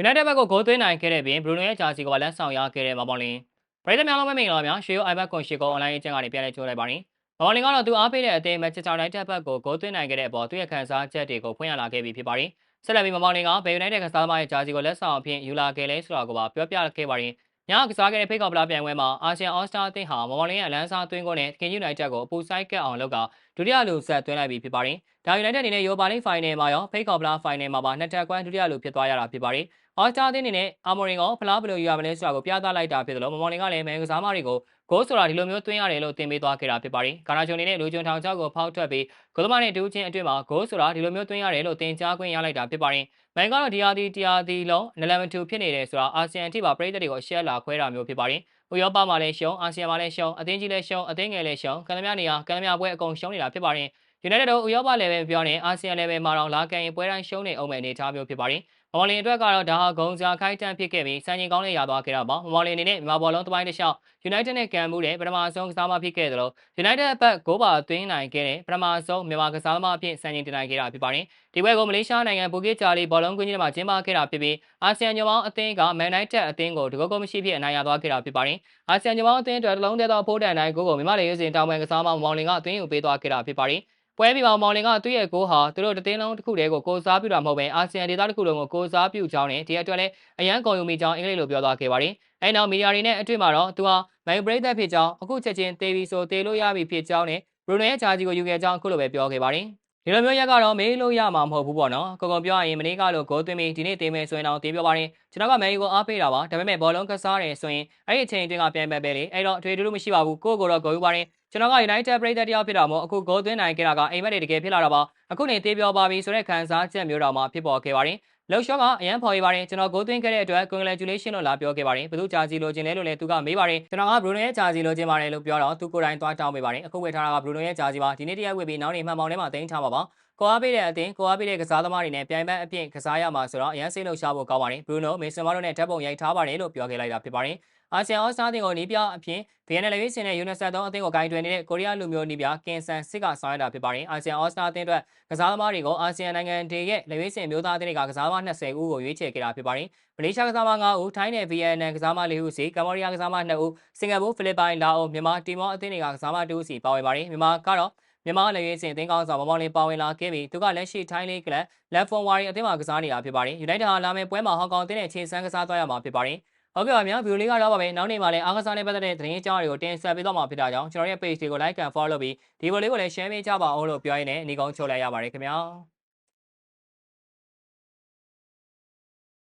United ဘက်ကိုဂိုးသွင်းနိုင်ခဲ့တဲ့ပြင် Bruno ရဲ့ဂျာစီကိုပါလက်ဆောင်ရခဲ့တဲ့မောင်မောင်လင်ပရိသတ်များလုံးပဲမင်္ဂလာပါများရွှေရိုး iPad ကွန်ရှီကို online အကျဉ်းကနေပြန်လည်ကြိုးလိုက်ပါရင်မောင်မောင်လင်ကတော့သူအားပေးတဲ့အသင်း Manchester United ဘက်ကိုဂိုးသွင်းနိုင်ခဲ့တဲ့အပေါ်သူ့ရဲ့ခံစားချက်တွေကိုဖွင့်ရလာခဲ့ပြီဖြစ်ပါတယ်ဆက်လက်ပြီးမောင်မောင်လင်ကဘယ် United ကစားသမားရဲ့ဂျာစီကိုလက်ဆောင်အဖြစ်ယူလာခဲ့လဲဆိုတာကိုပါပြောပြခဲ့ပါရင်ညကစားခဲ့တဲ့ဖိတ်ခေါ်ပလာပြိုင်ပွဲမှာအာဆီယံအော်စတာအသင်းဟာမောင်မောင်လင်ရဲ့အလန်းစားသွင်းကိုနဲ့ခင်ယူနိုက်တက်ကိုအပူဆိုင်ကက်အောင်လုပ်ကဒုတိယလူဆက်သွင်းလိုက်ပြီးဖြစ်ပါတယ်။ ဒါယူနိုက်တက်အနေနဲ့ယူပါလိဖိုင်နယ်မှာရောဖိတ်ခေါ်ပလာဖိုင်နယ်မှာပါနှစ်ထပ်ကွမ်းဒုတိယလူဖြစ်သွားရတာဖြစ်ပါတယ်။အော်စတာအသင်းအနေနဲ့အာမော်ရင်ကိုဖလားဘယ်လိုယူရမလဲဆိုတာကိုပြသလိုက်တာဖြစ်တယ်လို့မောင်မောင်လင်ကလည်းမဲကစားမတွေကိုဂိုးဆိုတာဒီလိုမျိုးသွင်းရတယ်လို့သင်ပေးသွားခဲ့တာဖြစ်ပါတယ်။ကာနာချုံအနေနဲ့လူကျွန်းထောင်ချောက်ကိုဖောက်ထွက်ပြီးဂိုးသမားနဲ့တူးချင်းအတွင်းမှာဂိုးဆိုတာဒီလိုမျိုးသွင်းရတယ်လို့သင်ကြားခွင့်ရလိုက်တာဖြစ်ပါတယ်။မန်ကတော့ဒီယာဒီတီယာဒီလုံးနလမတူဖြစ်နေတယ်ဆိုတာအာဆီယံအထိပါပြည်သက်တွေကိုအရှက်လာခွဲတာမျိုးဖြစ်ပါတယ်။ဥရောပမှာလည်းရှုံအာဆီယံမှာလည်းရှုံအသင်းကြီးလည်းရှုံအသင်းငယ်လည်းရှုံကံသမားနေရာကံသမားပွဲအကုန်ရှုံနေတာဖြစ်ပါတယ်။ United တို့ဥရောပ level ပြောနေအာဆီယံ level မှာတော့လာကန်ရင်ပွဲတိုင်းရှုံးနေအောင်မဲ့အနေအထားမျိုးဖြစ်ပါတယ်။မော်လင်အတွက်ကတော့ဒါဟာဂုံစရာခိုက်တန့်ဖြစ်ခဲ့ပြီးစံချိန်ကောင်းနဲ့ရသွားခဲ့တာပါ။မော်လင်အနေနဲ့မြန်မာဘောလုံးတပိုင်းတစ်လျှောက် United နဲ့ကန်မှုတဲ့ပထမဆုံးကစားမဖြစ်ခဲ့တယ်လို့ United အပတ်ဂိုးပါသွင်းနိုင်ခဲ့တဲ့ပထမဆုံးမြန်မာကစားသမားအဖြစ်စံချိန်တင်နိုင်ခဲ့တာဖြစ်ပါတယ်။ဒီပွဲကိုမလေးရှားနိုင်ငံဘူဂစ်ဂျာလီဘောလုံးကွင်းကြီးမှာကျင်းပခဲ့တာဖြစ်ပြီးအာဆီယံညမောင်းအသင်းကမန်နိုက်တက်အသင်းကိုတကောကောမရှိဖြစ်အနိုင်ရသွားခဲ့တာဖြစ်ပါတယ်။အာဆီယံညမောင်းအသင်းအတွက်တလုံးတည်းသောဖိုးတန်တိုင်းဂိုးကိုမြန်မာလေရွေးစင်တောင်ပန်ကစားမမောင်လင်ကအသင်းယူပေးသွားခဲ့တာဖြစ်ပါတယ်။ ပွဲပြီးပါမောင်လင်ကသူ့ရဲ့ဂိုးဟာသူတို့တသိန်းလုံးတစ်ခုတည်းကိုကိုစားပြုတာမဟုတ်ဘဲအာဆီယံဒေသတစ်ခုလုံးကိုကိုစားပြုကြောင်းနဲ့ဒီအတွက်လည်းအရန်ကုန်ယူမိကြောင်းအင်္ဂလိပ်လိုပြောသွားခဲ့ပါတယ်။အဲနောက်မီဒီယာတွေနဲ့အတွေ့မှာတော့သူဟာမိုင်ဘရိတ်သက်ဖြစ်ကြောင်းအခုချက်ချင်းတေးပြီးဆိုတေးလို့ရပြီဖြစ်ကြောင်းနဲ့ဘရူနိုရဲ့ဂျာဂျီကိုယူခဲ့ကြောင်းအခုလိုပဲပြောခဲ့ပါတယ်။ဒီလိုမျိုးရက်ကတော့မေးလို့ရမှာမဟုတ်ဘူးပေါ့နော်။ကိုကုံပြောရရင်မနေ့ကလို့ဂိုးသွင်းပြီးဒီနေ့တေးမယ်ဆိုရင်တော့တေးပြောပါတယ်။ကျွန်တော်ကမဲရီကိုအားပေးတာပါ။ဒါပေမဲ့ဘောလုံးကစားတယ်ဆိုရင်အဲ့ဒီအချိန်အတွင်းကပြန်ပဲပဲလေ။အဲ့တော့အထွေထူးမရှိပါဘူး။ကိုကိုတော့ဂိုးယူပါတယ်။ ကျွန်တော်က United ပရိသတ်တယောက်ဖြစ်တာမို့အခုဂိုးသွင်းနိုင်ခဲ့တာကအိမ်မက်တွေတကယ်ဖြစ်လာတာပါအခုနေသေးပြောပါပြီဆိုတဲ့ခံစားချက်မျိုးတော့မှဖြစ်ပေါ်ခဲ့ပါတယ်လောက်ရှော့ကအရန်ဖော်ရပါတယ်ကျွန်တော်ဂိုးသွင်းခဲ့တဲ့အတွက် congratulation လို့လာပြောခဲ့ပါတယ်ဘယ်သူဂျာစီလိုချင်လဲလို့လည်းသူကမေးပါတယ်ကျွန်တော်က Bruno ရဲ့ဂျာစီလိုချင်ပါတယ်လို့ပြောတော့သူကိုယ်တိုင်သွားတောင်းပေးပါတယ်အခုဝယ်ထားတာက Bruno ရဲ့ဂျာစီပါဒီနေ့တရက်ဝယ်ပြီးနောက်နေ့မှန်ပေါင်းထဲမှာတင်ထားပါပါကိုအားပေးတဲ့အသင်းကိုအားပေးတဲ့ကစားသမားတွေနဲ့ပြိုင်ဘက်အပြင်ကစားရမှာဆိုတော့အရန်စိတ်လှုပ်ရှားဖို့ကောင်းပါတယ်ဘရူနိုမေဆန်မာတို့နဲ့ဓာတ်ပုံရိုက်ထားပါတယ်လို့ပြောခဲ့လိုက်တာဖြစ်ပါတယ် အာဆီယံအော်စတာအသင်းကိုနီးပြအဖြစ် VNL ရေးစင်တဲ့ UNICEF အသင်းကိုဂိုင်းတွင်နေတဲ့ကိုရီးယားလူမျိုးနီးပြကင်ဆန်စစ်ကဆောင်ရတာဖြစ်ပါတယ်အာဆီယံအော်စတာအသင်းအတွက်ကစားသမားတွေကိုအာဆီယံနိုင်ငံတွေရဲ့လက်ရေးစင်မျိုးသားအသင်းတွေကကစားသမား20ဦးကိုရွေးချယ်ခဲ့တာဖြစ်ပါတယ်မလေးရှားကစားသမား9ဦးထိုင်းနဲ့ VNL ကစားသမား4ဦးစီကမ္ဘောဒီးယားကစားသမား2ဦးစင်ကာပူဖိလစ်ပိုင်လာအိုမြန်မာတီမောအသင်းတွေကကစားသမား2ဦးစီပါဝင်ပါတယ်မြန်မာကတော့မြန်မာလက်ရွေးစင်အသင်းကောင်းဆောင်မောင်မောင်လေးပါဝင်လာခဲ့ပြီးသူကလက်ရှိထိုင်းလေးကလပ်လက်ဖွန်ဝါရီအသင်းမှာကစားနေတာဖြစ်ပါတယ်။ United ဟာလာမယ့်ပွဲမှာဟောင်ကောင်အသင်းနဲ့ခြေစမ်းကစားသွားရမှာဖြစ်ပါတယ်။ ဟုတ်ကဲ့ပါဗျာဗီဒီယိုလေးကတော့ပါပဲနောက်နေ့မှာလည်းအားကစားနဲ့ပတ်သက်တဲ့သတင်းအကြောင်းတွေကိုတင်ဆက်ပေးသွားမှာဖြစ်တာကြောင့်ကျွန်တော်ရဲ့ page တွေကို like and follow လုပ်ပြီးဒီဗီဒီယိုလေးကိုလည်း share ပေးကြပါအောင်လို့ပြောရင်းနဲ့အနီကုန်းချုပ်လိုက်ရပါတယ်ခင်ဗျာ။